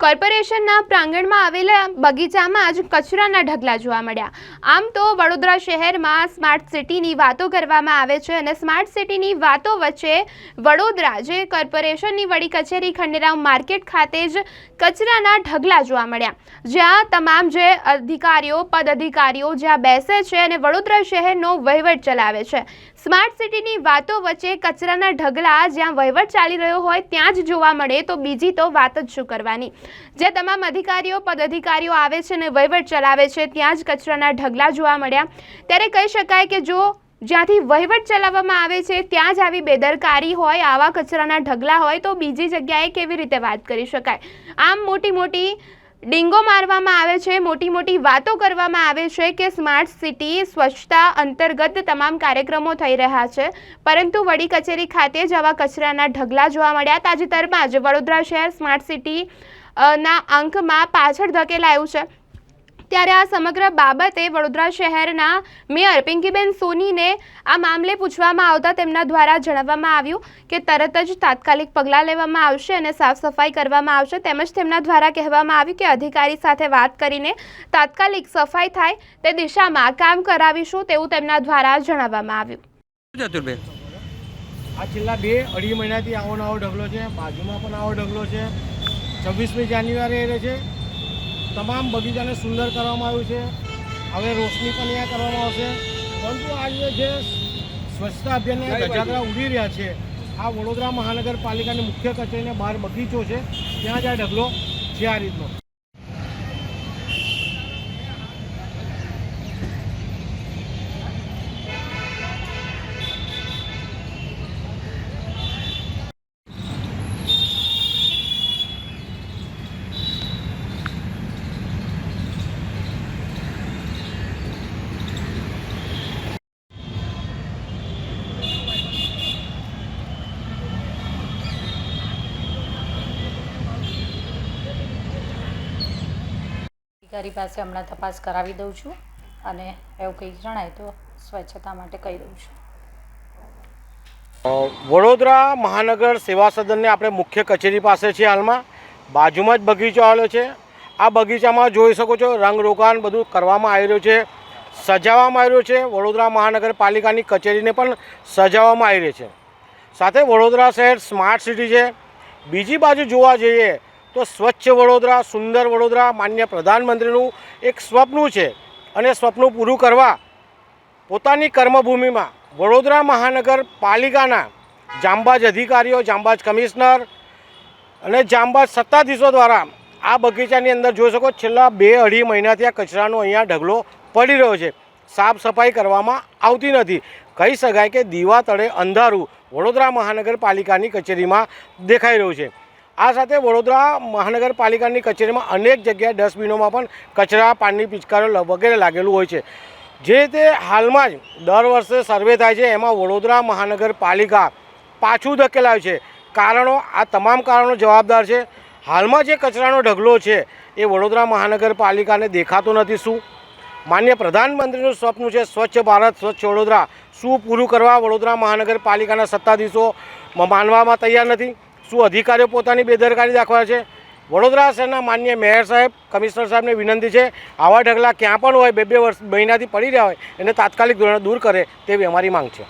કોર્પોરેશનના પ્રાંગણમાં આવેલા બગીચામાં જ કચરાના ઢગલા જોવા મળ્યા. આમ તો વડોદરા શહેરમાં સ્માર્ટ સિટીની વાતો કરવામાં આવે છે અને સ્માર્ટ સિટીની વાતો વચ્ચે વડોદરા જે કોર્પોરેશનની વડી કચેરી ખંડેરાવ માર્કેટ ખાતે જ કચરાના ઢગલા જોવા મળ્યા. જ્યાં તમામ જે અધિકારીઓ પદ અધિકારીઓ જ્યાં બેસે છે અને વડોદરા શહેરનો વહીવટ ચલાવે છે. સ્માર્ટ સિટીની વાતો વચ્ચે કચરાના ઢગલા જ્યાં વહીવટ ચાલી રહ્યો હોય ત્યાં જ જોવા મળે તો બીજી તો વાત જ શું કરવાની? જે તમામ અધિકારીઓ પદ અધિકારીઓ આવે છે અને વહીવટ ચલાવે છે, ત્યાં જ કચરાના ઢગલા જોવા મળ્યા. ત્યારે કહી શકાય કે જો જ્યાંથી વહીવટ ચલાવવામાં આવે છે, ત્યાં જ આવી બેદરકારી હોય, આવા કચરાના ઢગલા હોય, તો બીજી જગ્યાએ કેવી રીતે વાત કરી શકાય? આમ મોટી મોટી ડીંગો મારવામાં આવે છે મોટી મોટી વાતો કરવામાં આવે છે કે સ્માર્ટ સિટી, સ્વચ્છતા અંતર્ગત તમામ કાર્યક્રમો થઈ રહ્યા છે. પરંતુ વડી કચેરી ખાતે જ આવા કચરાના ઢગલા જોવા મળ્યા. તાજેતરમાં જ વડોદરા શહેર સ્માર્ટ સિટી ના અંકમાં પાછળ ધકેલાયું છે. ત્યારે આ સમગ્ર બાબતે વડોદરા શહેરના મેયર પિંકીબેન સોનીને આ મામલે પૂછવામાં આવતા તેમના દ્વારા જણાવવામાં આવ્યું કે તરત જ તાત્કાલિક પગલાં લેવામાં આવશે અને સાફ સફાઈ કરવામાં આવશે. તેમજ તેમના દ્વારા કહેવામાં આવ્યું કે અધિકારી સાથે વાત કરીને તાત્કાલિક સફાઈ થાય તે દિશામાં કામ કરાવીશું તેવું તેમના દ્વારા જણાવવામાં આવ્યું. ચતુરભાઈ આ છેલ્લા બે અઢી મહિનાથી આવો નવો ઢગલો છે. બાજુમાં પણ આવો ઢગલો છે. છવ્વીસમી જાન્યુઆરી એ છે. તમામ બગીચાને સુંદર કરવામાં આવ્યું છે. હવે રોશની પણ અહીંયા કરવામાં આવશે. પરંતુ આજે જે સ્વચ્છતા અભિયાનના ધજાગરા ઉડી રહ્યા છે. આ વડોદરા મહાનગરપાલિકાની મુખ્ય કચેરીને બહાર બગીચો છે. ત્યાં જ આ ઢગલો છે આ રીતનો. અધિકારી પાસે હમણાં તપાસ કરાવી દઉં છું અને એવું કંઈ જણાય તો સ્વચ્છતા માટે કહી દઉં છું. વડોદરા મહાનગર સેવા સદનને આપણે મુખ્ય કચેરી પાસે છે હાલમાં. બાજુમાં જ બગીચો આવેલો છે. આ બગીચામાં જોઈ શકો છો રંગરોગાન બધું કરવામાં આવી રહ્યું છે. સજાવવામાં આવી રહ્યું છે. વડોદરા મહાનગરપાલિકાની કચેરીને પણ સજાવવામાં આવી રહી છે. સાથે વડોદરા શહેર સ્માર્ટ સિટી છે. બીજી બાજુ જોવા જઈએ તો સ્વચ્છ વડોદરા, સુંદર વડોદરા માન્ય પ્રધાનમંત્રીનું એક સ્વપ્ન છે અને સ્વપ્ન પૂરું કરવા પોતાની કર્મભૂમિમાં વડોદરા મહાનગરપાલિકાના જાંબાજ અધિકારીઓ જાંબાજ કમિશનર અને જાંબાજ સત્તાધીશો દ્વારા આ બગીચાની અંદર જોઈ શકો છેલ્લા બે અઢી મહિનાથી આ કચરાનો અહીંયા ઢગલો પડી રહ્યો છે. સાફ સફાઈ કરવામાં આવતી નથી. કહી શકાય કે દીવા તળે અંધારું વડોદરા મહાનગરપાલિકાની કચેરીમાં દેખાઈ રહ્યું છે. આ સાથે વડોદરા મહાનગરપાલિકાની કચેરીમાં અનેક જગ્યાએ ડસ્ટબિનોમાં પણ કચરા પાણીની પિચકારીઓ વગેરે લાગેલું હોય છે. જે તે હાલમાં જ દર વર્ષે સર્વે થાય છે, એમાં વડોદરા મહાનગરપાલિકા પાછું ધકેલાય છે. કારણો, આ તમામ કારણો જવાબદાર છે. હાલમાં જે કચરાનો ઢગલો છે, એ વડોદરા મહાનગરપાલિકાને દેખાતો નથી શું? માન્ય પ્રધાનમંત્રીનું સ્વપ્ન છે, સ્વચ્છ ભારત, સ્વચ્છ વડોદરા. શું પૂરું કરવા વડોદરા મહાનગરપાલિકાના સત્તાધીશો માનવામાં તૈયાર નથી? શું અધિકારીઓ પોતાની બેદરકારી દાખવા છે? વડોદરા શહેરના માન્ય મેયર સાહેબ, કમિશનર સાહેબને વિનંતી છે, આવા ઢગલા ક્યાં પણ હોય, બે બે વર્ષ મહિનાથી પડી રહ્યા હોય, એને તાત્કાલિક ધોરણે દૂર કરે તેવી અમારી માંગ છે.